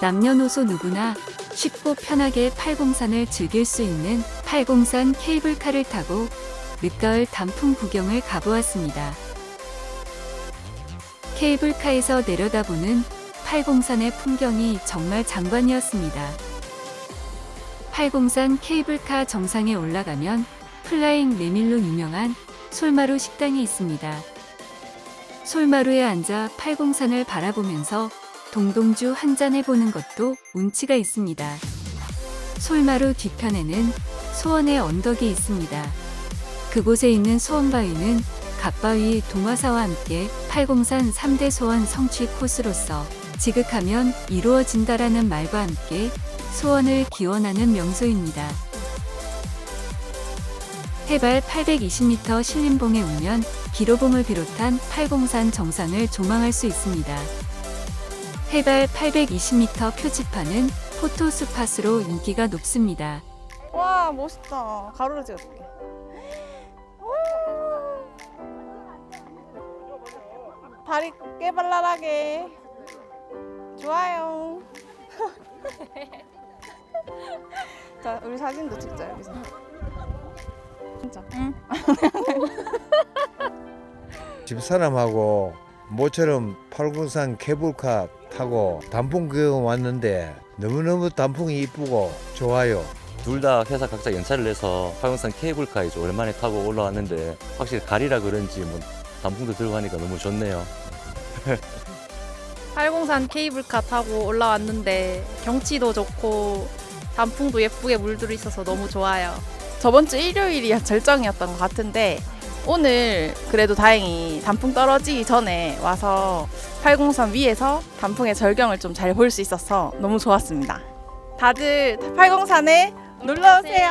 남녀노소 누구나 쉽고 편하게 팔공산을 즐길 수 있는 팔공산 케이블카를 타고 늦가을 단풍 구경을 가보았습니다. 케이블카에서 내려다보는 팔공산의 풍경이 정말 장관이었습니다. 팔공산 케이블카 정상에 올라가면 플라잉 레밀로 유명한 솔마루 식당이 있습니다. 솔마루에 앉아 팔공산을 바라보면서 동동주 한 잔 해보는 것도 운치가 있습니다. 솔마루 뒤편에는 소원의 언덕이 있습니다. 그곳에 있는 소원바위는 갓바위 동화사와 함께 팔공산 3대 소원 성취 코스로서 지극하면 이루어진다라는 말과 함께 소원을 기원하는 명소입니다. 해발 820m 신림봉에 오면 기로봉을 비롯한 팔공산 정상을 조망할 수 있습니다. 해발 820m 표지판은 포토 스팟으로 인기가 높습니다. 와 멋있다. 가로로 찍어줄게. 우! 다리 깨발랄하게. 좋아요. 자 우리 사진도 찍자 여기서. 진짜. 응. 집사람하고 모처럼 팔공산 케이블카 타고 단풍 구경 왔는데 너무너무 단풍이 이쁘고 좋아요. 둘 다 회사 각자 연차를 내서 화영산 케이블카 이제 오랜만에 타고 올라왔는데 확실히 가리라 그런지 뭐 단풍도 들고 하니까 너무 좋네요. 팔공산 케이블카 타고 올라왔는데 경치도 좋고 단풍도 예쁘게 물들어 있어서 너무 좋아요. 저번 주 일요일이 절정이었던 것 같은데 오늘 그래도 다행히 단풍 떨어지기 전에 와서 팔공산 위에서 단풍의 절경을 좀 잘 볼 수 있어서 너무 좋았습니다. 다들 팔공산에 놀러 오세요.